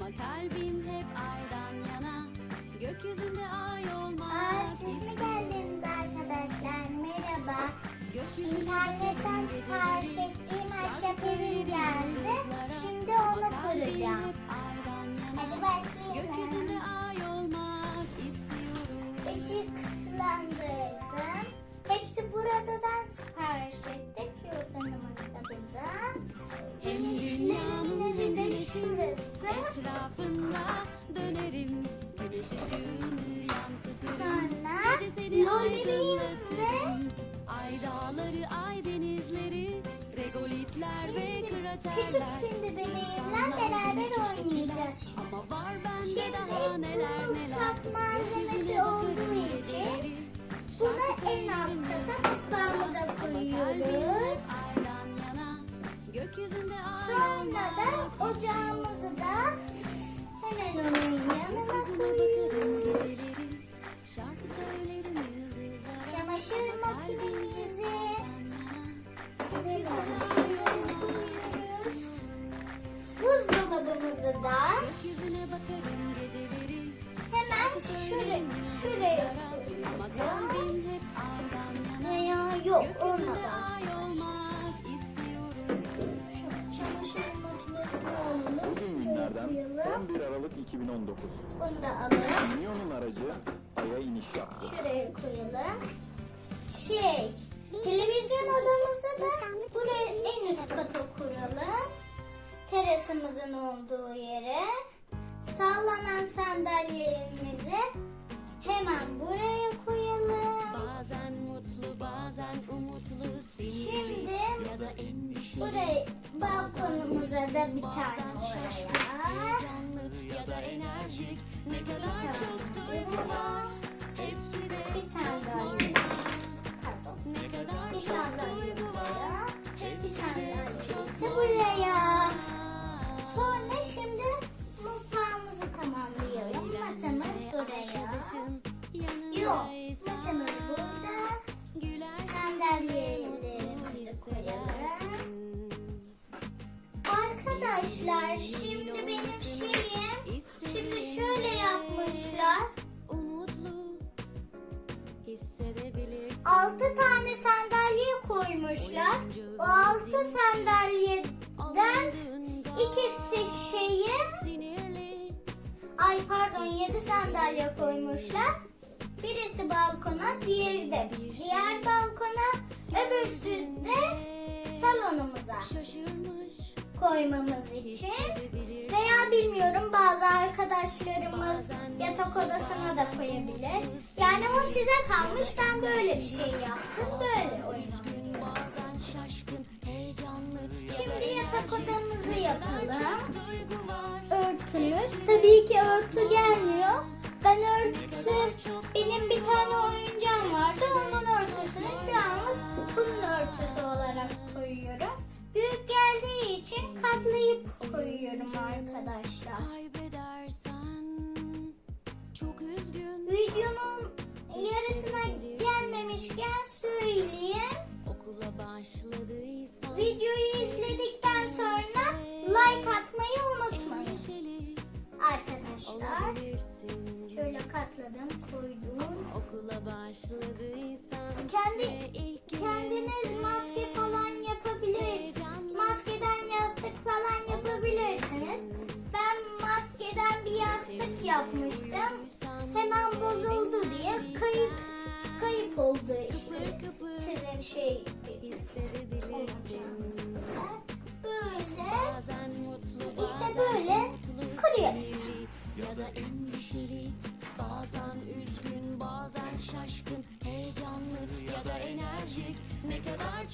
Ama kalbim hep aydan yana Gökyüzünde ay olmak Aa, siz mi geldiniz arkadaşlar? Merhaba. İnternetten sipariş ettiğim ahşap evim geldi. Şimdi onu kuracağım. Hadi başlayalım. Gökyüzünde ay olmak istiyorum. Işıklandırdım. Hepsi buradan sipariş ettik. Yorganımız da burada. Aydınlatırım. Ay dağları, ay denizleri, regolitler ve Şimdi kraterler. küçük şimdi bebeğimle beraber oynayacağız. Ama var bende Şimdi daha bu neler mutfak neler. malzemesi Gökyüzüne bakarım olduğu için. Bunu en alt kata mutfağımıza koyuyoruz. Yok olmadan. ay olmak istiyorum. Şu çamaşır makinesini alalım. Bugün günlerden koyalım. 11 Aralık 2019. Bunu da alalım. Mion'un aracı Ay'a iniş yaptı. Şuraya koyalım. Şey, televizyon odamızı da buraya en üst kata kuralım. Terasımızın olduğu yere. Sallanan sandalyelerimizi Şimdi buraya balkonumuza da bir tane oraya. ya da enerjik. Ne kadar çok duygu var. Hepsi de Bir sandalye. Pardon. Ne kadar Bir sandalye buraya. Bir normal. buraya. Sonra şimdi sandalyeden ikisi şeyi ay pardon yedi sandalye koymuşlar. Birisi balkona, diğeri de diğer balkona, öbürsü de salonumuza koymamız için. Veya bilmiyorum bazı arkadaşlarımız yatak odasına da koyabilir. Yani o size kalmış. Ben böyle bir şey yaptım. Böyle oynadım. Yapalım. Örtümüz. Tabii ki örtü gelmiyor. Ben örtü, benim bir tane oyuncağım vardı. Onun örtüsünü şu anlık bunun örtüsü olarak koyuyorum. Büyük geldiği için katlayıp koyuyorum arkadaşlar. Videonun yarısına gelmemişken başladıysan Videoyu şöyle katladım koydum. okula başladıysan kendiniz maske falan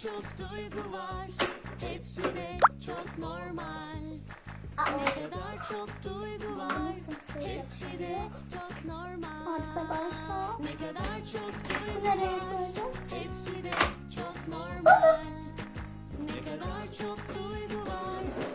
çok duygu var hepsi de çok normal. Ne kadar çok duygu var sığacak hepsi de çok normal. Arkadaşlar. Ne kadar çok duygu var hepsi de çok normal. Ne kadar çok duygu var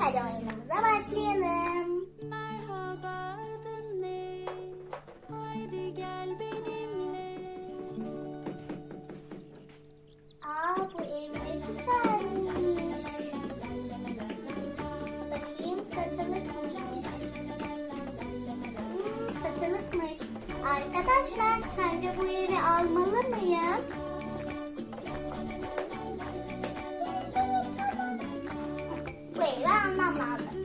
Hadi oyunumuza başlayalım. Merhaba adın ne? Haydi gel benimle. Aa bu ev ne güzelmiş. Bakayım satılık mıymış? Hmm, satılıkmış. Arkadaşlar sence bu evi almalı mıyım? 拉着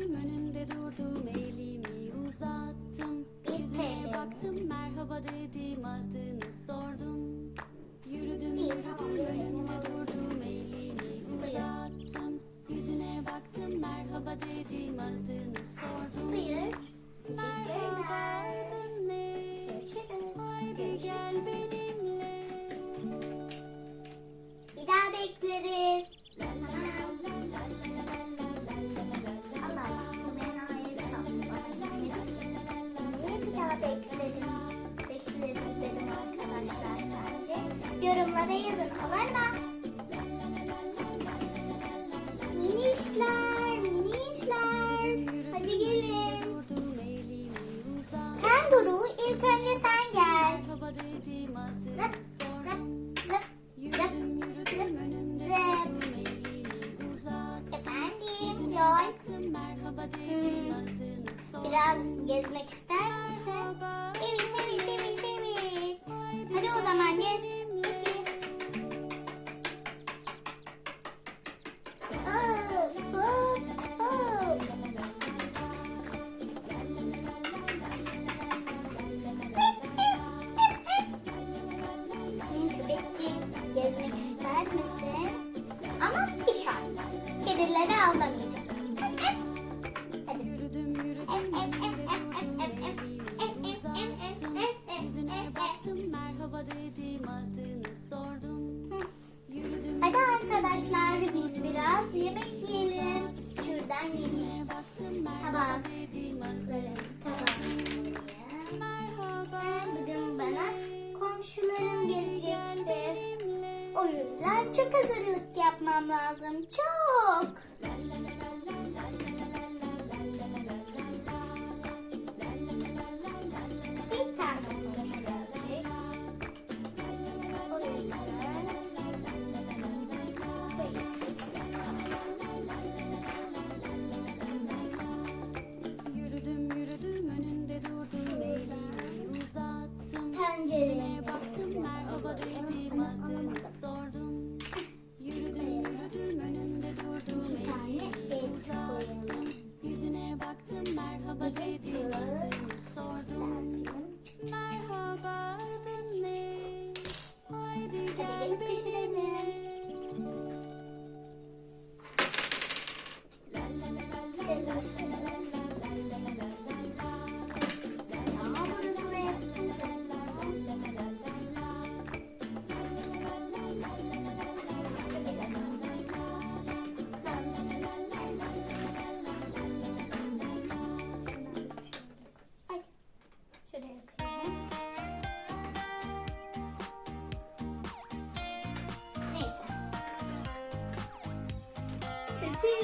lazım. Çok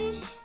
görüşürüz.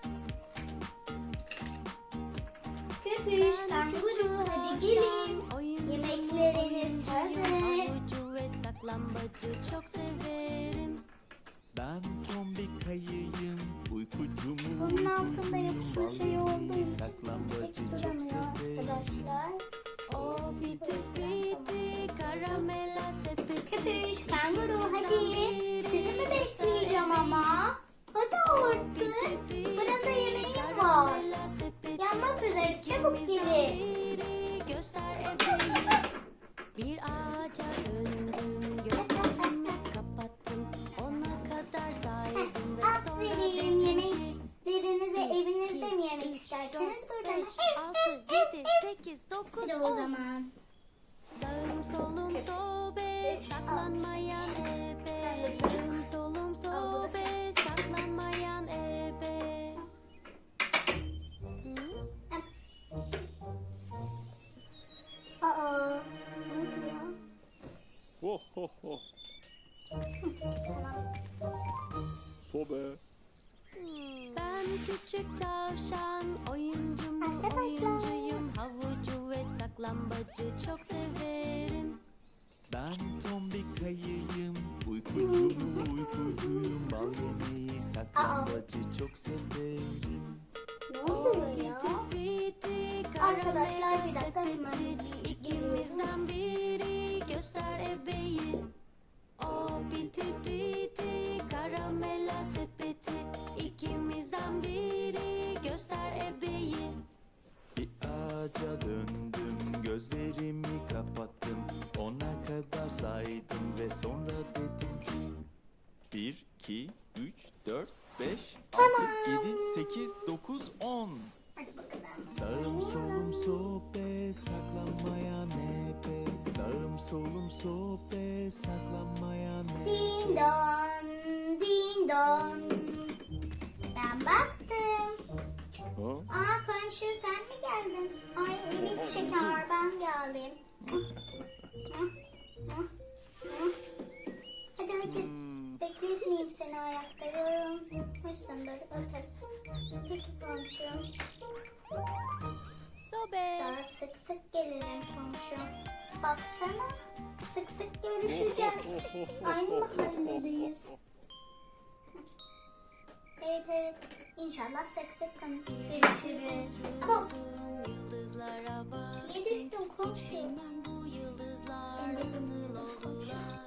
sekiz, dokuz, Bir de o on. zaman. Sağım solum sobe, Üç, saklanmayan altı, ebe. yedi, Sağım solum sobe, saklanmayan ebe. Aa. Ne oldu? Ho ho ho. Sobe küçük tavşan Oyuncu mu Arkadaşlar. oyuncuyum Havucu ve saklambacı çok severim. Ben tombik ayıyım Uykucu mu uykucuyum Bal yemeği saklambaçı çok severim. Ne oluyor ya? Piti piti Arkadaşlar, bir dakika, hemen İkimizden biri göster ebeyi Sağım solum sobe saklanmayan ebe Din don, din don. Ben baktım. Aa komşu sen mi geldin? Ay minik şeker ben geldim. Hadi hadi. Bekletmeyeyim seni ayakta. Yorulmuşsundur. Otur. Peki komşu. Sobe Daha sık sık gelirim komşu. Baksana. Sık sık görüşeceğiz. Aynı mahalledeyiz. Evet evet. İnşallah sık sık görüşürüz. Hop. Niye düştün komşu? Bilmem bu yıldızlar nasıl oldular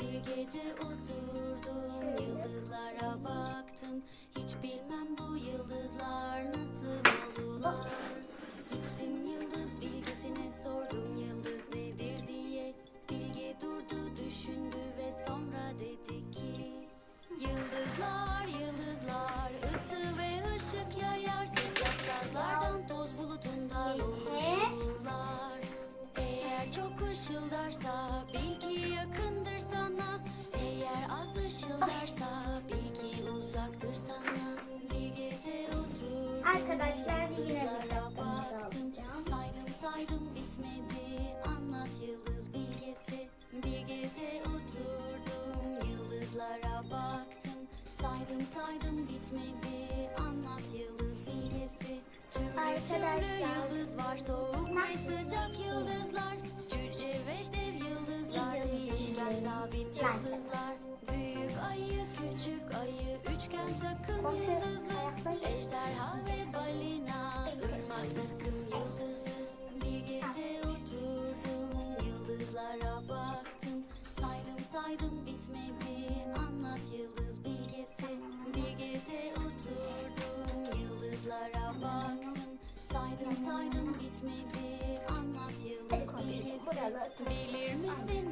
Bir gece oturdum yıldızlara baktım Hiç Eğer az ışıldarsa bil ki uzaktır sana. Bir gece oturdum Arkadaşlar yine baktım. alacağım. Saydım saydım bitmedi. Anlat yıldız bilgesi Bir gece oturdum Yıldızlara baktım. Saydım saydım bitmedi. Anlat yıldız bilgesi Türlü Arkadaşlar, türlü yıldız var Soğuk ve sıcak yıldızlar. Cüce ve dev yıldızlar Değişken sabit yıldızlar Komşu, ayakları- Ejderha ve balina Irmak takım yıldızı. Bir gece oturdum Yıldızlara baktım. Saydım saydım bitmedi. Anlat yıldız bilgesi. Bir gece oturdum Yıldızlara baktım. Saydım saydım bitmedi. Anlat Hadi yıldız komşucuğum, bilgesi buraları tut. Bilir misin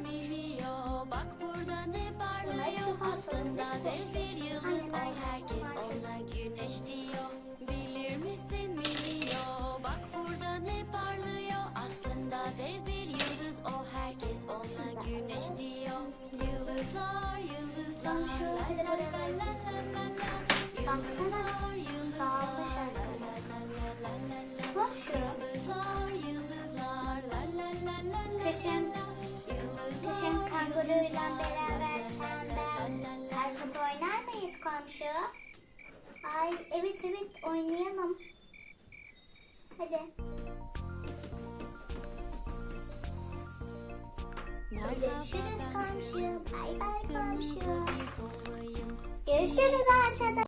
la la la la la Kışın, kanguruyla beraber sen ben kartopu oynar mıyız komşu? Ay evet evet oynayalım. Hadi. Hadi görüşürüz komşu. Bay bay komşu. Görüşürüz arkadaşlar.